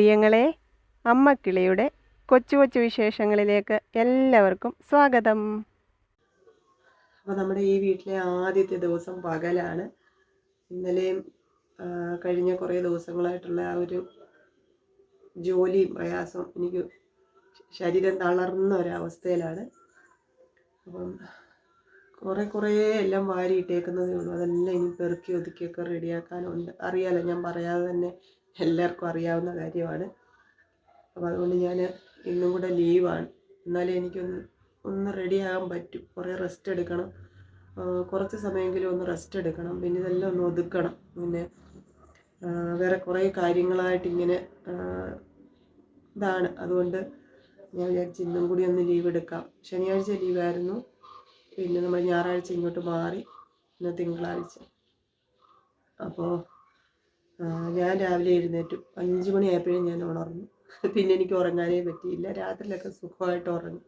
പ്രിയങ്ങളെ അമ്മക്കിളിയുടെ കൊച്ചു കൊച്ചു വിശേഷങ്ങളിലേക്ക് എല്ലാവർക്കും സ്വാഗതം. അപ്പോൾ നമ്മുടെ ഈ വീട്ടിലെ ആദ്യത്തെ ദിവസം പകലാണ്. ഇന്നലെയും കഴിഞ്ഞ കുറേ ദിവസങ്ങളായിട്ടുള്ള ആ ഒരു ജോലിയും പ്രയാസം എനിക്ക് ശരീരം തളർന്ന ഒരവസ്ഥയിലാണ്. അപ്പം കുറേ കുറേ എല്ലാം വാരി ഇട്ടേക്കുന്നതേ ഉള്ളൂ. അതെല്ലാം ഇനി പെറുക്കി ഒതുക്കിയൊക്കെ റെഡിയാക്കാനുണ്ട്. അറിയാലോ ഞാൻ പറയാതെ തന്നെ എല്ലാവർക്കും അറിയാവുന്ന കാര്യമാണ്. അപ്പോൾ അതുകൊണ്ട് ഞാൻ ഇന്നും കൂടെ ലീവാണ് എന്നാലേ എനിക്കൊന്ന് ഒന്ന് റെഡിയാകാൻ പറ്റും. കുറേ റെസ്റ്റ് എടുക്കണം. കുറച്ച് സമയമെങ്കിലും ഒന്ന് റെസ്റ്റ് എടുക്കണം. പിന്നെ ഇതെല്ലാം ഒന്ന് ഒതുക്കണം. പിന്നെ വേറെ കുറേ കാര്യങ്ങളായിട്ട് ഇങ്ങനെ ഇതാണ്. അതുകൊണ്ട് ഞാൻ വിചാരിച്ചു ഇന്നും കൂടി ഒന്ന് ലീവ് എടുക്കാം. ശനിയാഴ്ച ലീവായിരുന്നു പിന്നെ നമ്മൾ ഞായറാഴ്ച ഇങ്ങോട്ട് മാറി. ഇന്ന് തിങ്കളാഴ്ച. അപ്പോൾ ഞാൻ രാവിലെ എഴുന്നേറ്റു. അഞ്ച് മണിയായപ്പോഴും ഞാൻ ഉണർന്നു. പിന്നെ എനിക്ക് ഉറങ്ങാനേ പറ്റിയില്ല. രാത്രിയിലൊക്കെ സുഖമായിട്ട് ഉറങ്ങി.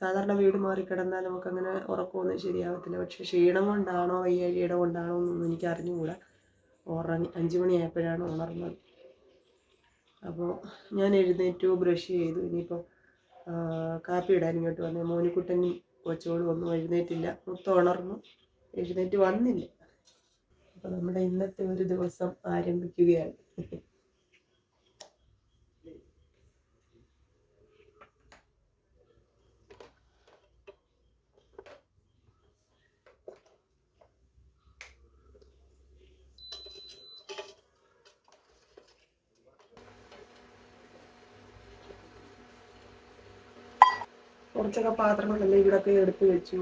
സാധാരണ വീട് മാറിക്കിടന്നാൽ നമുക്കങ്ങനെ ഉറക്കമൊന്നും ശരിയാവത്തില്ല. പക്ഷേ ക്ഷീണം കൊണ്ടാണോ വയ്യാഴിയുടെ കൊണ്ടാണോ എന്നൊന്നും എനിക്ക് അറിഞ്ഞുകൂടാ ഉറങ്ങി. അഞ്ച് മണിയായപ്പോഴാണ് ഉണർന്നത്. അപ്പോൾ ഞാൻ എഴുന്നേറ്റു ബ്രഷ് ചെയ്തു. ഇനിയിപ്പോൾ കാപ്പി ഇടാൻ ഇങ്ങോട്ട് വന്നേ. മോനിക്കുട്ടനും കൊച്ചോട് ഒന്നും എഴുന്നേറ്റില്ല. മൊത്തം ഉണർന്നു. എഴുന്നേറ്റ് വന്നില്ല. അപ്പോൾ നമ്മുടെ ഇന്നത്തെ ഒരു ദിവസം ആരംഭിക്കുകയാണ്. കുറച്ചൊക്കെ പാത്രങ്ങളെല്ലാം ഇവിടെയൊക്കെ എടുത്ത് വെച്ചു.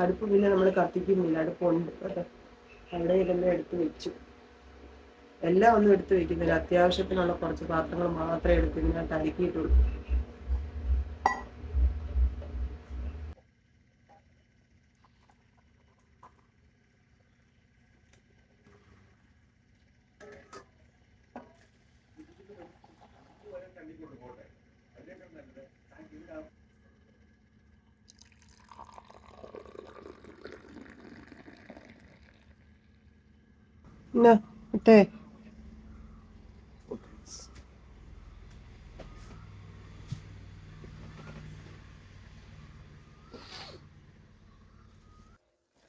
അടുപ്പ് പിന്നെ നമ്മൾ കത്തിക്കുന്നില്ല അടുപ്പുണ്ട് കേട്ടോ. അവിടെ ഇതെല്ലാം എടുത്തു വെച്ചു. എല്ലാം ഒന്നും എടുത്തു വെക്കുന്നില്ല. അത്യാവശ്യത്തിനുള്ള കുറച്ച് പാത്രങ്ങൾ മാത്രമേ എടുത്ത് ഇതിനകത്ത് അടുക്കിയിട്ടുള്ളൂ ഇട്ടേ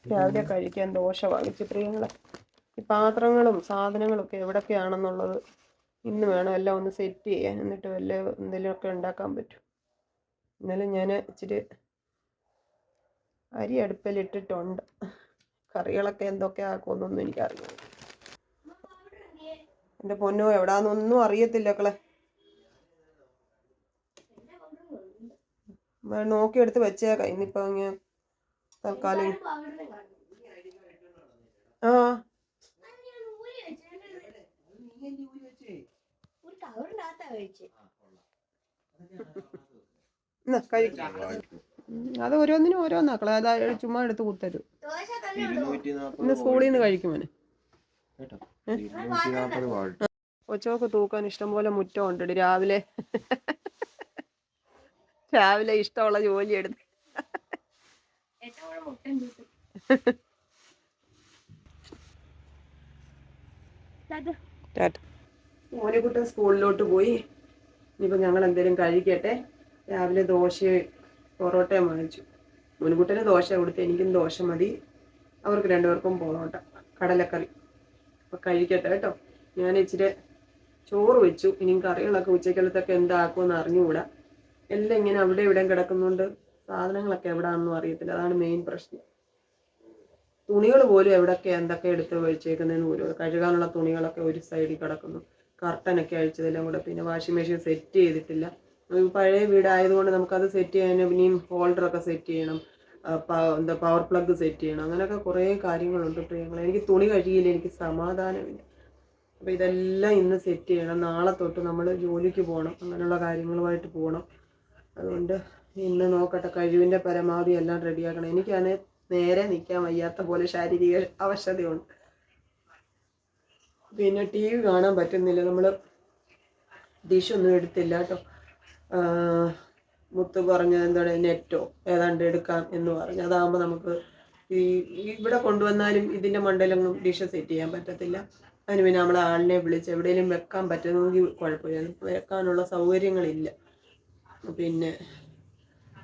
രാവിലെ കഴിക്കാൻ ദോശ വാങ്ങിച്ചു പ്രിയങ്ങളെ ഈ പാത്രങ്ങളും സാധനങ്ങളും ഒക്കെ എവിടൊക്കെയാണെന്നുള്ളത് ഇന്ന് വേണം എല്ലാം ഒന്ന് സെറ്റ് ചെയ്യാൻ. എന്നിട്ട് വല്ല എന്തെങ്കിലുമൊക്കെ ഉണ്ടാക്കാൻ പറ്റും. ഇന്നലെ ഞാൻ ഇച്ചിരി അരി അടുപ്പിലിട്ടിട്ടുണ്ട് കറികളൊക്കെ എന്തൊക്കെ ആക്കുമെന്നൊന്നും എനിക്കറിയില്ല. എന്റെ പൊന്നോ എവിടാന്നൊന്നും അറിയത്തില്ല മക്കളെ. നോക്കി നോക്കിയെടുത്ത് വെച്ചേക്കാം ഇന്നിപ്പോ ഇങ്ങനെ തൽക്കാലം ആ. അത് ഓരോന്നിനും ഓരോന്നാക്കളെ അതായത് ചുമ്മാ എടുത്ത് കുത്തരും ഇന്ന് സ്കൂളിൽ നിന്ന് കഴിക്കുമോനെ കൊച്ചോക്ക് തൂക്കാൻ ഇഷ്ടംപോലെ മുറ്റം ഉണ്ട് രാവിലെ. രാവിലെ ഇഷ്ടമുള്ള ജോലി എടുത്ത്. മോനെ മോനിക്കുട്ടൻ സ്കൂളിലോട്ട് പോയി. ഇനിയിപ്പോൾ ഞങ്ങൾ എന്തേലും കഴിക്കട്ടെ. രാവിലെ ദോശ പൊറോട്ടയും വാങ്ങിച്ചു. മുൻകുട്ടന് ദോശ കൊടുത്ത് എനിക്കും ദോശ മതി. അവർക്ക് രണ്ടുപേർക്കും പൊറോട്ട കടലക്കറി. അപ്പോൾ കഴിക്കട്ടെ കേട്ടോ. ഞാൻ ഇച്ചിരി ചോറ് വെച്ചു. ഇനിയും കറികളൊക്കെ ഉച്ചയ്ക്കുള്ളതൊക്കെ എന്താക്കുമെന്ന് അറിഞ്ഞുകൂടാ. എല്ലാം ഇങ്ങനെ അവിടെ ഇവിടെയും കിടക്കുന്നുണ്ട്. സാധനങ്ങളൊക്കെ എവിടെയാണെന്നും അറിയത്തില്ല. അതാണ് മെയിൻ പ്രശ്നം. തുണികൾ പോലും എവിടെയൊക്കെ എന്തൊക്കെ എടുത്ത് വെച്ചേക്കുന്നതെന്ന് പോലും കഴുകാനുള്ള തുണികളൊക്കെ ഒരു സൈഡിൽ കിടക്കുന്നു. കർട്ടനൊക്കെ അഴിച്ചതെല്ലാം കൂടെ. പിന്നെ വാഷിംഗ് മെഷീൻ സെറ്റ് ചെയ്തിട്ടില്ല. പഴയ വീടായതുകൊണ്ട് നമുക്കത് സെറ്റ് ചെയ്യാൻ ഇനിയും ഹോൾഡറൊക്കെ സെറ്റ് ചെയ്യണം. എന്താ പവർ പ്ലഗ് സെറ്റ് ചെയ്യണം. അങ്ങനെയൊക്കെ കുറേ കാര്യങ്ങളുണ്ട് പ്രിയങ്ങൾ എനിക്ക് തുണി കഴുകിയില്ല എനിക്ക് സമാധാനമില്ല. അപ്പോൾ ഇതെല്ലാം ഇന്ന് സെറ്റ് ചെയ്യണം. നാളെ തൊട്ട് നമ്മൾ ജോലിക്ക് പോകണം അങ്ങനെയുള്ള കാര്യങ്ങളുമായിട്ട് പോകണം അതുകൊണ്ട് ഇന്ന് നോക്കട്ടെ കഴിവിന്റെ പരമാവധി എല്ലാം റെഡിയാക്കണം. എനിക്കാണ് നേരെ നിൽക്കാൻ വയ്യാത്ത പോലെ ശാരീരിക അവശതയുണ്ട്. പിന്നെ ടി വി കാണാൻ പറ്റുന്നില്ല. നമ്മൾ ഡിഷൊന്നും എടുത്തില്ല കേട്ടോ മുത്ത് പറഞ്ഞ എന്താണ് നെറ്റോ? ഏതാണ്ട് എടുക്കാം എന്ന് പറഞ്ഞു. അതാകുമ്പോൾ നമുക്ക് ഈ ഇവിടെ കൊണ്ടുവന്നാലും ഇതിന്റെ മണ്ടയിലൊന്നും ഡിഷ് സെറ്റ് ചെയ്യാൻ പറ്റത്തില്ല. അതിന് പിന്നെ നമ്മൾ ആളിനെ വിളിച്ച് എവിടെയെങ്കിലും വെക്കാൻ പറ്റുമെങ്കിൽ കുഴപ്പമില്ല. വെക്കാനുള്ള സൗകര്യങ്ങളില്ല. പിന്നെ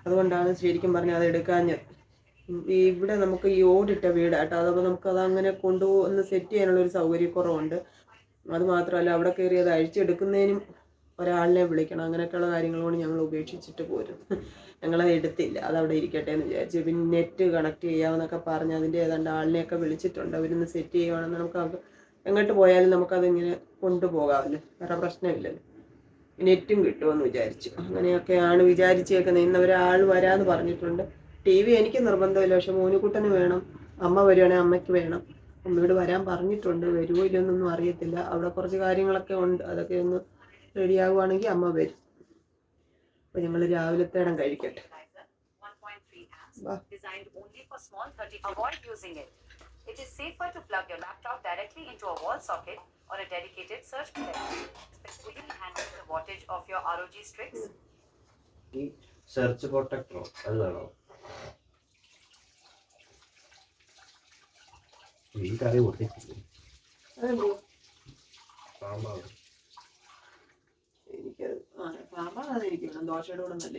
അതുകൊണ്ടാണ് ശരിക്കും പറഞ്ഞാൽ അത് എടുക്കാഞ്ഞത്. ഇവിടെ നമുക്ക് ഈ ഓടിട്ട വീടാട്ടോ അതപ്പോൾ നമുക്ക് അത് അങ്ങനെ കൊണ്ടുപോകുന്ന സെറ്റ് ചെയ്യാനുള്ള ഒരു സൗകര്യക്കുറവുണ്ട്. അത് മാത്രമല്ല അവിടെ കയറി അത് അഴിച്ചെടുക്കുന്നതിനും ഒരാളിനെ വിളിക്കണം. അങ്ങനെയൊക്കെയുള്ള കാര്യങ്ങൾ കൊണ്ട് ഞങ്ങൾ ഉപേക്ഷിച്ചിട്ട് പോരും. ഞങ്ങളത് എടുത്തില്ല. അതവിടെ ഇരിക്കട്ടെ എന്ന് വിചാരിച്ചു. പിന്നെ നെറ്റ് കണക്ട് ചെയ്യാമെന്നൊക്കെ പറഞ്ഞ് അതിന്റെ ഏതാണ്ട് ആളിനെയൊക്കെ വിളിച്ചിട്ടുണ്ട്. അവരൊന്ന് സെറ്റ് ചെയ്യുവാണെന്ന് നമുക്ക് എങ്ങോട്ട് പോയാലും നമുക്കതിങ്ങനെ കൊണ്ടുപോകാമല്ലോ. വേറെ പ്രശ്നമില്ലല്ലോ. നെറ്റും കിട്ടുമെന്ന് വിചാരിച്ചു. അങ്ങനെയൊക്കെയാണ് വിചാരിച്ചേക്കുന്നത്. ഇന്ന് ഒരാൾ വരാമെന്ന് പറഞ്ഞിട്ടുണ്ട്. ടി വി എനിക്ക് നിർബന്ധമില്ല. പക്ഷെ മോനുകുട്ടന് വേണം. അമ്മ വരുവാണെങ്കിൽ അമ്മയ്ക്ക് വേണം. അമ്മയോട് വരാൻ പറഞ്ഞിട്ടുണ്ട്. വരുമോ ഇല്ലയോന്നൊന്നും അറിയത്തില്ല. അവിടെ കുറച്ച് കാര്യങ്ങളൊക്കെ ഉണ്ട്. അതൊക്കെ ഒന്ന് റെഡിയാകുവാണെങ്കിൽ അമ്മ വരും അപ്പോൾ ഞങ്ങൾ രാവിലത്തെ ഇടം കഴിക്കട്ടെ 1.3 amps, Wow. designed only for small 30. Avoid using it. It is safer to plug your laptop directly into a wall socket or a dedicated surge protector. Specifically handles the wattage of your ROG Strix. ഈ search പ്രൊട്ടക്ടറോ അത് വേണോ ഈ കറി പൊട്ടിച്ചില്ലേ സാമ്പാർ വേണം ദോശയുടെ കൂടെ നല്ല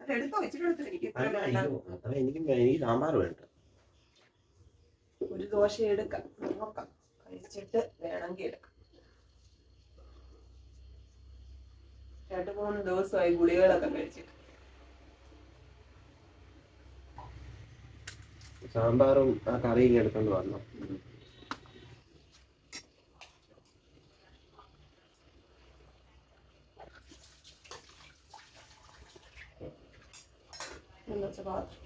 അത് എടുത്തോ വെച്ചിട്ട് എടുത്തോ എനിക്ക് ഇത്ര വേണ്ട. എനിക്ക് എനിക്ക് സാമ്പാർ വേണ്ട. ഒരു ദോശ എടുക്കാം നോക്കാം. കഴിച്ചിട്ട് വേണമെങ്കിൽ എടുക്കാം. രണ്ട് മൂന്ന് ദിവസമായി ഗുളികളൊക്കെ കഴിച്ചിട്ട്. സാമ്പാറും ആ കറിയും എടുക്കൊണ്ട് വന്നു? വെച്ചാ പാത്രം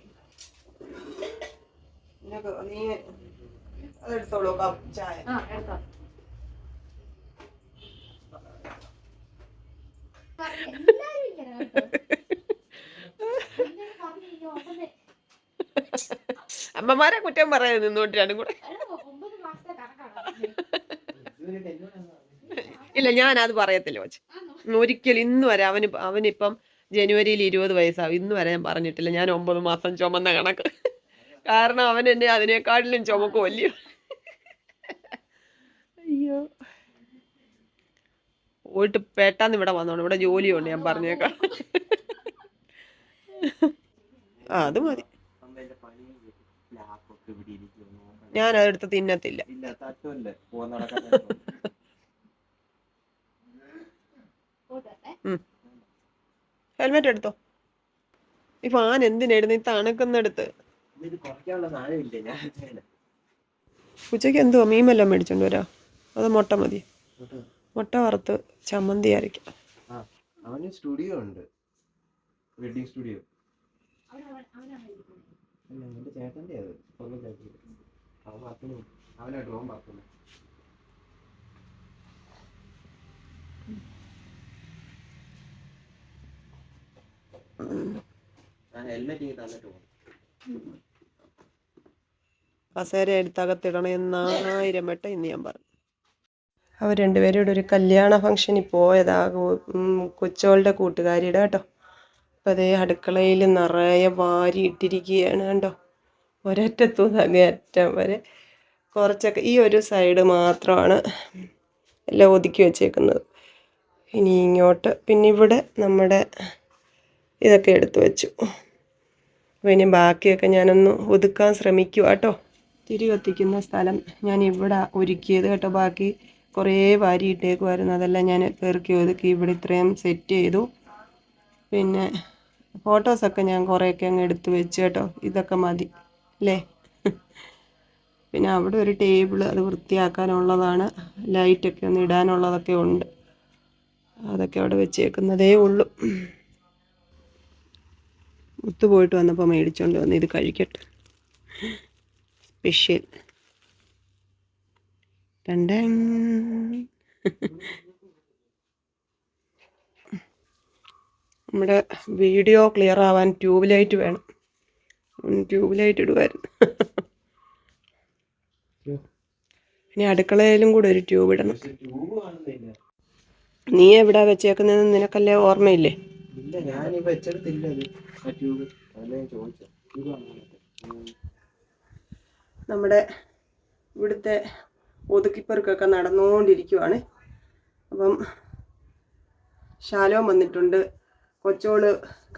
നീ അതെടുത്തോളൂ കപ്പ് ചായ. അമ്മമാരെ കുറ്റം പറയാൻ നിന്നോട്ട് രണ്ടും കൂടെ. ഇല്ല ഞാൻ അത് പറയത്തില്ല ഒരിക്കലും ഇന്ന് വരെ അവന് അവനിപ്പം ജനുവരിയിൽ ഇരുപത് വയസ്സാവും. ഇന്ന് വരെ ഞാൻ പറഞ്ഞിട്ടില്ല. ഞാൻ ഒമ്പത് മാസം ചുമന്ന കണക്ക്. കാരണം അവൻ എന്നെ അതിനേക്കാട്ടിലും ചുമക്കുമല്ലയോ അയ്യോ. പോയിട്ട് പെട്ടെന്ന് ഇവിടെ വന്നോണം. ഇവിടെ ജോലിയുണ്ട് ഞാൻ പറഞ്ഞേക്കാം. ആ അത് മതി. ഞാൻ അതെടുത്ത് തിന്നത്തില്ല. ഇല്ല ഹെൽമെറ്റ് എടുത്തോ? ഈ ഫാൻ എന്തിനായിരുന്നു? ഈ തണുക്കുന്നെടുത്ത്. ഉച്ചയ്ക്ക് ഉച്ചയ്ക്ക് എന്തുവാ? മീൻ വല്ലതും മേടിച്ചോണ്ട് വരാ. അത് മുട്ട മതി. മുട്ട. വറുത്ത് ചമ്മന്തി അരയ്ക്കാം. അവന് സ്റ്റുഡിയോ ഉണ്ട്. വെഡിങ് സ്റ്റുഡിയോ അവിടെ അവൻ- അവനാണ് ഇരിക്കുന്നത്. അല്ല എന്റെ അത്. സ്വന്തം ചേട്ടന്റെ. അവൻ പറക്കുന്നു അവനാ ഡ്രോൺ പറക്കുന്നു ഞാൻ ഹെൽമെറ്റ് ഇങ്ങ് തന്നിട്ട് പോകും കസേര എടുത്തകത്തിടണം എന്നായിരം വട്ടം ഇന്ന് ഞാൻ പറഞ്ഞു അവർ രണ്ടുപേരും ഇവിടെ ഒരു കല്യാണ ഫംഗ്ഷനിൽ പോയതാ. കൊച്ചോളുടെ കൂട്ടുകാരിയുടെ കേട്ടോ. അപ്പം അതേ അടുക്കളയിൽ നിറയെ വാരി ഇട്ടിരിക്കുകയാണ് കേട്ടോ ഒരറ്റത്തു തന്നെ അറ്റം വരെ കുറച്ചൊക്കെ ഈ ഒരു സൈഡ് മാത്രമാണ് എല്ലാം ഒതുക്കി വെച്ചേക്കുന്നത്. ഇനി ഇങ്ങോട്ട് പിന്നെ ഇവിടെ നമ്മുടെ ഇതൊക്കെ എടുത്തു വെച്ചു. അപ്പോൾ ഇനി ബാക്കിയൊക്കെ ഞാനൊന്ന് ഒതുക്കാൻ ശ്രമിക്കുക കേട്ടോ. തിരി കത്തിക്കുന്ന സ്ഥലം ഞാൻ ഇവിടെ ഒരുക്കിയത് കേട്ടോ. ബാക്കി കുറേ വാരി ഇട്ടേക്കുമായിരുന്നു അതെല്ലാം ഞാൻ പെറുക്കി ഒതുക്കി ഇവിടെ ഇത്രയും സെറ്റ് ചെയ്തു. പിന്നെ ഫോട്ടോസൊക്കെ ഞാൻ കുറേയൊക്കെ അങ്ങ് എടുത്ത് വെച്ച് കേട്ടോ. ഇതൊക്കെ മതി അല്ലേ? പിന്നെ അവിടെ ഒരു ടേബിൾ അത് വൃത്തിയാക്കാനുള്ളതാണ്. ലൈറ്റൊക്കെ ഒന്ന് ഇടാനുള്ളതൊക്കെ ഉണ്ട്. അതൊക്കെ അവിടെ വെച്ചേക്കുന്നതേ ഉള്ളൂ. മുത്ത് പോയിട്ട് വന്നപ്പോൾ മേടിച്ചോണ്ട് വന്ന് ഇത് കഴിക്കട്ടെ. സ്പെഷ്യൽ രണ്ട നമ്മുടെ വീഡിയോ ക്ലിയർ ആവാൻ ട്യൂബ് ലൈറ്റ് വേണം. ട്യൂബ് ലൈറ്റ് ഇടുമായിരുന്നു ഇനി അടുക്കളയിലും കൂടെ ഒരു ട്യൂബ് ഇടണം. നീ എവിടെ വെച്ചേക്കുന്നതെന്ന് നിനക്കല്ലേ ഓർമ്മയില്ലേ? ഇല്ല ഞാൻ വെച്ചെടുത്തില്ല അത് ആ ട്യൂബ് അതല്ലേ ഞാൻ കാണുന്നില്ല നമ്മുടെ ഇവിടുത്തെ ഒതുക്കിപ്പെറുക്കൊക്കെ നടന്നുകൊണ്ടിരിക്കുവാണ് അപ്പം ശാലോം വന്നിട്ടുണ്ട്. കൊച്ചോൾ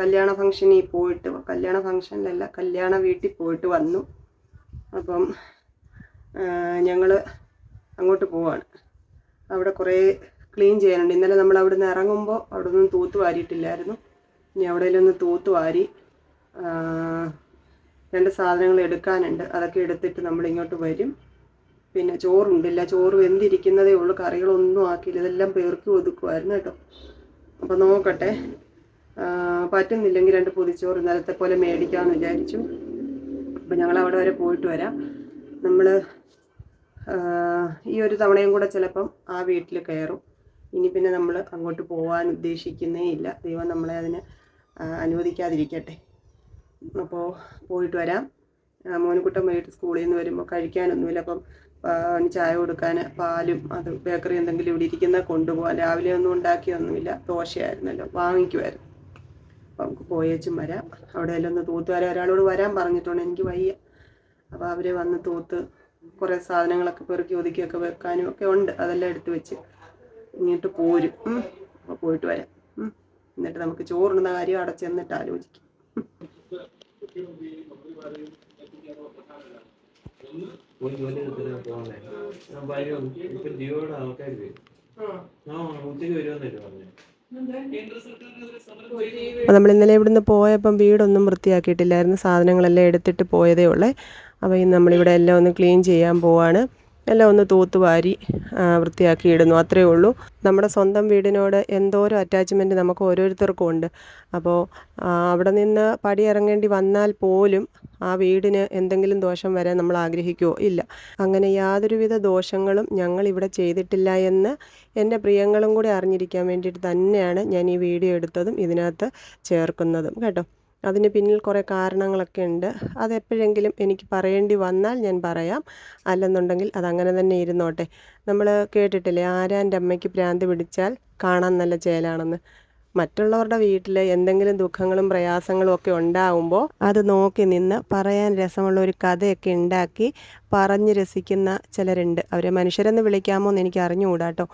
കല്യാണ ഫംഗ്ഷനിൽ പോയിട്ട് കല്യാണ ഫംഗ്ഷനിലല്ല കല്യാണ വീട്ടിൽ പോയിട്ട് വന്നു. അപ്പം ഞങ്ങൾ അങ്ങോട്ട് പോവാണ്. അവിടെ കുറേ ക്ലീൻ ചെയ്യാനുണ്ട്. ഇന്നലെ നമ്മൾ അവിടെ നിന്ന് ഇറങ്ങുമ്പോൾ അവിടെ ഒന്നും തൂത്ത് വാരിയിട്ടില്ലായിരുന്നു. ഇനി അവിടെയൊന്ന് തൂത്ത് വാരി രണ്ട് സാധനങ്ങൾ എടുക്കാനുണ്ട്. അതൊക്കെ എടുത്തിട്ട് നമ്മൾ ഇങ്ങോട്ട് വരും. പിന്നെ ചോറുണ്ടില്ല. ചോറ് വെന്തിരിക്കുന്നതേ ഉള്ളൂ. കറികളൊന്നും ആക്കിയില്ല. ഇതെല്ലാം പേർക്ക് ഒതുക്കുമായിരുന്നു കേട്ടോ. അപ്പം നോക്കട്ടെ. പറ്റുന്നില്ലെങ്കിൽ രണ്ട് പൊതിച്ചോറ് ഇന്നലത്തെ പോലെ മേടിക്കാമെന്ന് വിചാരിച്ചു. അപ്പം ഞങ്ങൾ അവിടെ വരെ പോയിട്ട് വരാം. നമ്മൾ ഈ ഒരു തവണയും കൂടെ ചിലപ്പം ആ വീട്ടിൽ കയറും. ഇനി പിന്നെ നമ്മൾ അങ്ങോട്ട് പോകാൻ ഉദ്ദേശിക്കുന്നേ ഇല്ല. ദൈവം നമ്മളെ അതിന് അനുവദിക്കാതിരിക്കട്ടെ. അപ്പോൾ പോയിട്ട് വരാം. മോനുകുട്ടം വൈകിട്ട് സ്കൂളിൽ നിന്ന് വരുമ്പോൾ കഴിക്കാനൊന്നുമില്ല. അപ്പം അവന് ചായ കൊടുക്കാൻ പാലും അത് ബേക്കറി എന്തെങ്കിലും ഇവിടെ ഇരിക്കുന്ന കൊണ്ടുപോകാൻ രാവിലെ ഒന്നും ഉണ്ടാക്കിയൊന്നുമില്ല ദോശയായിരുന്നല്ലോ. വാങ്ങിക്കുമായിരുന്നു അപ്പം നമുക്ക് പോയേച്ചും വരാം. അവിടെ എല്ലാം ഒന്ന് തൂത്ത് വരാം. ഒരാളോട് വരാൻ പറഞ്ഞിട്ടുണ്ട്. എനിക്ക് വയ്യ. അപ്പോൾ അവർ വന്ന് തൂത്ത് കുറേ സാധനങ്ങളൊക്കെ പെറുക്കി ഒതുക്കിയൊക്കെ വെക്കാനും ഒക്കെ ഉണ്ട്. അതെല്ലാം എടുത്ത് വെച്ച്. ഇങ്ങോട്ട് പോരും. അപ്പൊ അപ്പോൾ പോയിട്ട് വരാം. എന്നിട്ട് നമുക്ക് ചോറുണ്ണുന്ന കാര്യം അവിടെ ചെന്നിട്ട് ആലോചിക്കും. ഒരു ജോലി എടുത്തിട്ട് പോകണ്ടേ ഞാൻ വരും ഇപ്പൊ ജിയോയുടെ ആൾക്കാർ വരും. ആ ഉച്ചയ്ക്ക് വരുമെന്നല്ലേ പറഞ്ഞു. അപ്പോൾ നമ്മൾ ഇന്നലെ ഇവിടുന്ന് പോയപ്പം വീടൊന്നും വൃത്തിയാക്കിയിട്ടില്ലായിരുന്നു. സാധനങ്ങളെല്ലാം എടുത്തിട്ട് പോയതേ ഉള്ളേ. അപ്പോൾ ഇന്ന് നമ്മളിവിടെ എല്ലാം ഒന്ന് ക്ലീൻ ചെയ്യാൻ പോവാണ്. എല്ലാം ഒന്ന് തൂത്തുവാരി വൃത്തിയാക്കി ഇടുന്നു. അത്രയേ ഉള്ളൂ. നമ്മുടെ സ്വന്തം വീടിനോട് എന്തോരം അറ്റാച്ച്മെന്റ് നമുക്ക് ഓരോരുത്തർക്കും ഉണ്ട്. അപ്പോൾ അവിടെ നിന്ന് പടി ഇറങ്ങേണ്ടി വന്നാൽ പോലും ആ വീടിന് എന്തെങ്കിലും ദോഷം വരാൻ നമ്മൾ ആഗ്രഹിക്കുമോ ഇല്ല. അങ്ങനെ യാതൊരുവിധ ദോഷങ്ങളും ഞങ്ങൾ ഇവിടെ ചെയ്തിട്ടില്ല എന്ന് എന്റെ പ്രിയങ്ങളും കൂടി അറിഞ്ഞിരിക്കാൻ വേണ്ടിയിട്ട് തന്നെയാണ് ഞാൻ ഈ വീഡിയോ എടുത്തതും ഇതിനകത്ത് ചേർക്കുന്നതും. കേട്ടോ? അതിന് പിന്നിൽ കുറേ കാരണങ്ങളൊക്കെ ഉണ്ട്. അതെപ്പോഴെങ്കിലും എനിക്ക് പറയേണ്ടി വന്നാൽ ഞാൻ പറയാം. അല്ലെന്നുണ്ടെങ്കിൽ അതങ്ങനെ തന്നെ ഇരുന്നോട്ടെ. നമ്മൾ കേട്ടിട്ടില്ലേ ആരാന്റെ അമ്മയ്ക്ക് ഭ്രാന്ത് പിടിച്ചാൽ കാണാൻ നല്ല ചേലാണെന്ന്. മറ്റുള്ളവരുടെ വീട്ടിൽ എന്തെങ്കിലും ദുഃഖങ്ങളും പ്രയാസങ്ങളും ഒക്കെ ഉണ്ടാവുമ്പോൾ അത് നോക്കി നിന്ന് പറയാൻ രസമുള്ള ഒരു കഥയൊക്കെ ഉണ്ടാക്കി പറഞ്ഞ് രസിക്കുന്ന ചിലരുണ്ട്. അവരെ മനുഷ്യരെന്ന് വിളിക്കാമോ എന്ന് എനിക്ക് അറിഞ്ഞുകൂടാ കേട്ടോ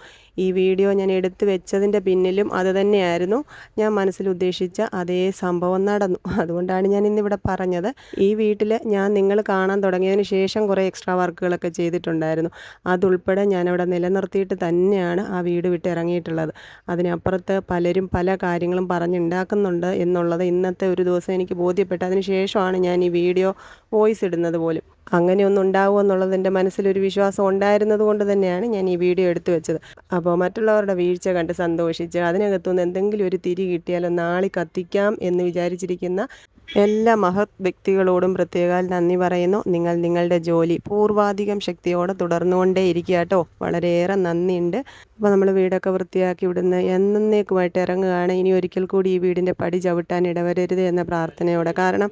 ഈ വീഡിയോ ഞാൻ എടുത്തു വെച്ചതിന്റെ പിന്നിലും അത് തന്നെയായിരുന്നു. ഞാൻ മനസ്സിൽ ഉദ്ദേശിച്ച അതേ സംഭവം നടന്നു. അതുകൊണ്ടാണ് ഞാൻ ഇന്നിവിടെ പറഞ്ഞത്. ഈ വീട്ടിൽ ഞാൻ നിങ്ങൾ കാണാൻ തുടങ്ങിയതിന് ശേഷം കുറേ എക്സ്ട്രാ വർക്കുകളൊക്കെ ചെയ്തിട്ടുണ്ടായിരുന്നു. അതുൾപ്പെടെ ഞാനവിടെ നിലനിർത്തിയിട്ട് തന്നെയാണ് ആ വീട് വിട്ട് ഇറങ്ങിയിട്ടുള്ളത്. അതിനപ്പുറത്ത് പലരും പല കാര്യങ്ങളും പറഞ്ഞുണ്ടാക്കുന്നുണ്ട് എന്നുള്ളത് ഇന്നത്തെ ഒരു ദിവസം എനിക്ക് ബോധ്യപ്പെട്ടു അതിന് ശേഷമാണ് ഞാൻ ഈ വീഡിയോ വോയിസ് ഇടുന്നത് പോലും. അങ്ങനെയൊന്നും ഉണ്ടാവുമോ എന്നുള്ളത് എന്റെ മനസ്സിലൊരു വിശ്വാസം ഉണ്ടായിരുന്നത് കൊണ്ട് തന്നെയാണ് ഞാൻ ഈ വീഡിയോ എടുത്തു വെച്ചത്. അപ്പോൾ മറ്റുള്ളവരുടെ വീഴ്ച കണ്ട് സന്തോഷിച്ച് അതിനകത്തുനിന്ന് എന്തെങ്കിലും ഒരു തിരി കിട്ടിയാലോ നാളെ കത്തിക്കാം എന്ന് വിചാരിച്ചിരിക്കുന്ന എല്ലാ മഹത് വ്യക്തികളോടും പ്രത്യേകാൽ നന്ദി പറയുന്നു. നിങ്ങൾ നിങ്ങളുടെ ജോലി പൂർവാധികം ശക്തിയോടെ തുടർന്നുകൊണ്ടേ ഇരിക്കുക കേട്ടോ. വളരെയേറെ നന്ദിയുണ്ട്. അപ്പോൾ നമ്മൾ വീടൊക്കെ വൃത്തിയാക്കി ഇവിടുന്ന് എന്നേക്കുമായിട്ട് ഇറങ്ങുകയാണ്. ഇനി ഒരിക്കൽ കൂടി ഈ വീടിന്റെ പടി ചവിട്ടാൻ ഇടവരരുത് എന്ന പ്രാർത്ഥനയോടെ. കാരണം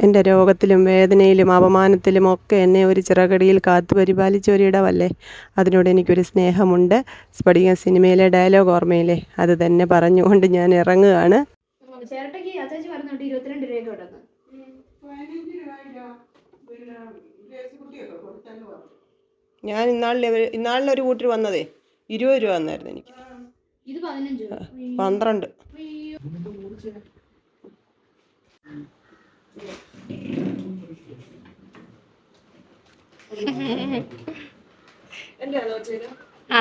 എന്റെ രോഗത്തിലും വേദനയിലും അപമാനത്തിലും ഒക്കെ എന്നെ ഒരു ചിറകടിയിൽ കാത്തു പരിപാലിച്ച ഒരിടമല്ലേ അതിനോട് എനിക്കൊരു സ്നേഹമുണ്ട്. സ്പടിക സിനിമയിലെ ഡയലോഗ് ഓർമ്മയിലെ അത് തന്നെ പറഞ്ഞുകൊണ്ട് ഞാൻ ഇറങ്ങുകയാണ്. ഞാൻ ഇന്നാളിൽ ഇന്നാളിലൊരു കൂട്ടർ വന്നതേ. ഇരുപത് രൂപ വന്നായിരുന്നു എനിക്ക്. പന്ത്രണ്ട്. അയ്യോ. ആ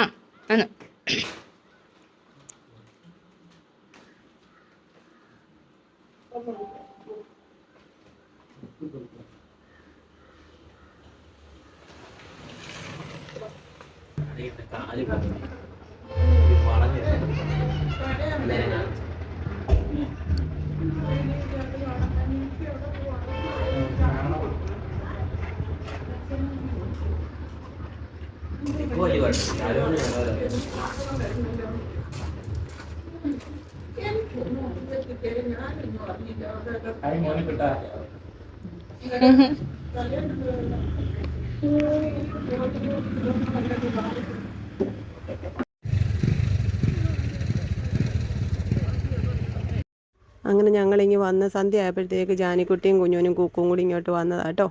അങ്ങനെ ഞങ്ങളിങ്ങി വന്ന് സന്ധ്യ ആയപ്പോഴത്തേക്ക് ജാനിക്കുട്ടിയും കുഞ്ഞുനും കൂക്കും കൂടി ഇങ്ങോട്ട് വന്നതാട്ടോ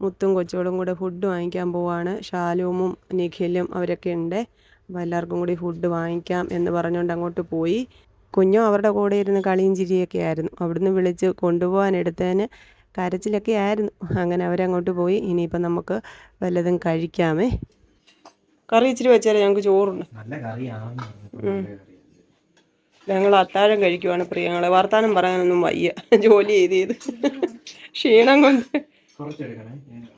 മുത്തും കൊച്ചുകളും കൂടെ ഫുഡ് വാങ്ങിക്കാൻ പോവാണ്. ഷാലൂമും നിഖിലും അവരൊക്കെ ഉണ്ട്. അപ്പോൾ എല്ലാവർക്കും കൂടി ഫുഡ് വാങ്ങിക്കാം എന്ന് പറഞ്ഞുകൊണ്ട് അങ്ങോട്ട് പോയി. കുഞ്ഞും അവരുടെ കൂടെ ഇരുന്ന് കളിയും ചിരിയൊക്കെ ആയിരുന്നു. അവിടുന്ന് വിളിച്ച് കൊണ്ടുപോകാൻ എടുത്തതിന് കരച്ചിലൊക്കെ ആയിരുന്നു. അങ്ങനെ അവരങ്ങോട്ട് പോയി. ഇനിയിപ്പം നമുക്ക് വല്ലതും കഴിക്കാമേ. കറി ഇച്ചിരി വെച്ചാലേ ഞങ്ങൾക്ക് ചോറുണ്ട്. ഞങ്ങൾ അത്താഴം കഴിക്കുവാണ് പ്രിയങ്ങളെ. വർത്താനം പറയാനൊന്നും വയ്യ. ജോലി ചെയ്ത് ചെയ്ത്. ക്ഷീണം കൊണ്ട്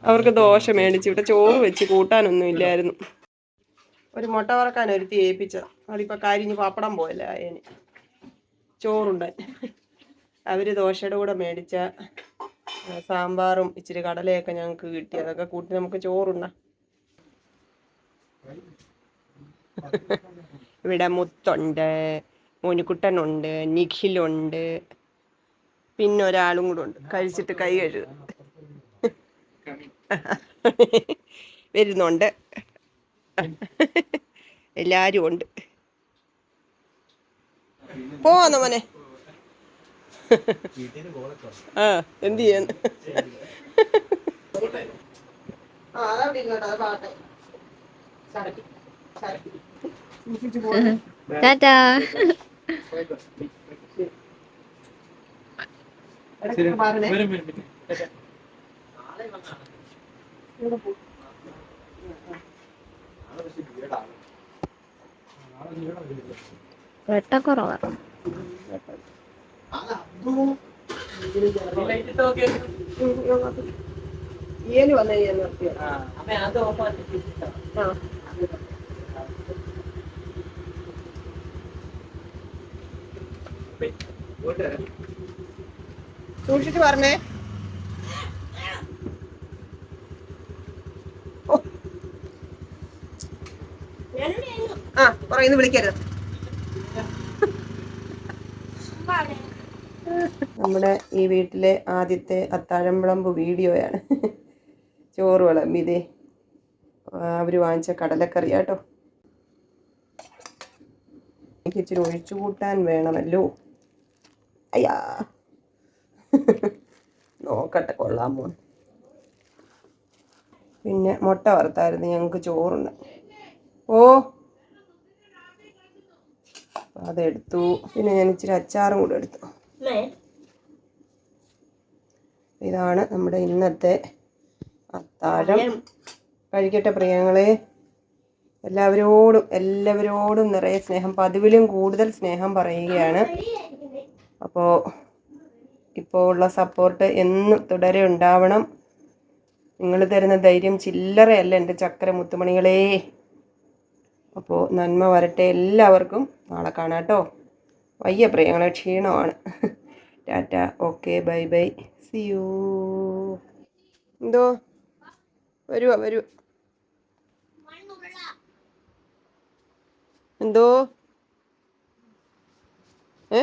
അവർക്ക് ദോശ മേടിച്ച് ഇവിടെ ചോറ് വെച്ച് കൂട്ടാനൊന്നും ഇല്ലായിരുന്നു. ഒരു മുട്ട വറക്കാൻ ഒരുത്തി ഏൽപ്പിച്ച. അതിപ്പോൾ കരിഞ്ഞ് പപ്പടം പോയല്ല ആയേന്. ചോറുണ്ടായി അവർ ദോശയുടെ കൂടെ മേടിച്ച സാമ്പാറും ഇച്ചിരി കടലയൊക്കെ ഞങ്ങൾക്ക് കിട്ടി. അതൊക്കെ കൂട്ടി നമുക്ക് ചോറുണ്ട ഇവിടെ മുത്തുണ്ട് മോനിക്കുട്ടനുണ്ട് നിഖിലുണ്ട് പിന്നെ ഒരാളും കൂടെ ഉണ്ട്. കഴിച്ചിട്ട് കൈ കഴുകും. വരുന്നുണ്ട്. എല്ലാരും ഉണ്ട്. പോവാന്ന മോനെ. ആ എന്ത് അതവിടെ ഇരുന്നോട്ടെ, അത് പാട്ടെ. ചരക്ക്, ചരക്ക്. സൂക്ഷിച്ച് പോണേ. ടാറ്റാ ഇടയ്ക്കൊക്കെ പറഞ്ഞേ. വന്ന നിർത്തിയോ ആ സൂക്ഷിച്ച് പറഞ്ഞേ. പറയുന്നു വിളിക്കരുത്. നമ്മുടെ ഈ വീട്ടിലെ ആദ്യത്തെ അത്താഴം വിളമ്പ് വീഡിയോയാണ്. ചോറ് വിളമ്പിതേ അവർ വാങ്ങിച്ച കടലക്കറി കേട്ടോ എനിക്ക് ഇച്ചിരി ഒഴിച്ചു കൂട്ടാൻ വേണമല്ലോ. അയ്യാ. നോക്കട്ടെ കൊള്ളാൻ കൊള്ളാമോ പിന്നെ മുട്ട വറുത്തായിരുന്നു ഞങ്ങൾക്ക് ചോറുണ്ട്. ഓ അതെടുത്തു. പിന്നെ ഞാൻ ഇച്ചിരി അച്ചാറും കൂടെ എടുത്തു. ഇതാണ് നമ്മുടെ ഇന്നത്തെ അത്താഴം. കഴിക്കട്ടെ പ്രിയങ്ങളെ. എല്ലാവരോടും എല്ലാവരോടും നിറയെ സ്നേഹം പതിവിലും കൂടുതൽ സ്നേഹം പറയുകയാണ്. അപ്പോൾ ഇപ്പോൾ ഉള്ള സപ്പോർട്ട് എന്നും തുടരെ ഉണ്ടാവണം. നിങ്ങൾ തരുന്ന ധൈര്യം ചില്ലറയല്ല എന്റെ ചക്കര മുത്തുമണികളേ അപ്പോൾ നന്മ വരട്ടെ എല്ലാവർക്കും. നാളെ കാണാം കേട്ടോ. വയ്യ പ്രിയങ്ങളെ ക്ഷീണമാണ്. Tata okay bye bye. See you എന്തോ? വരുവ വരുവ. എന്തോ? ഏ?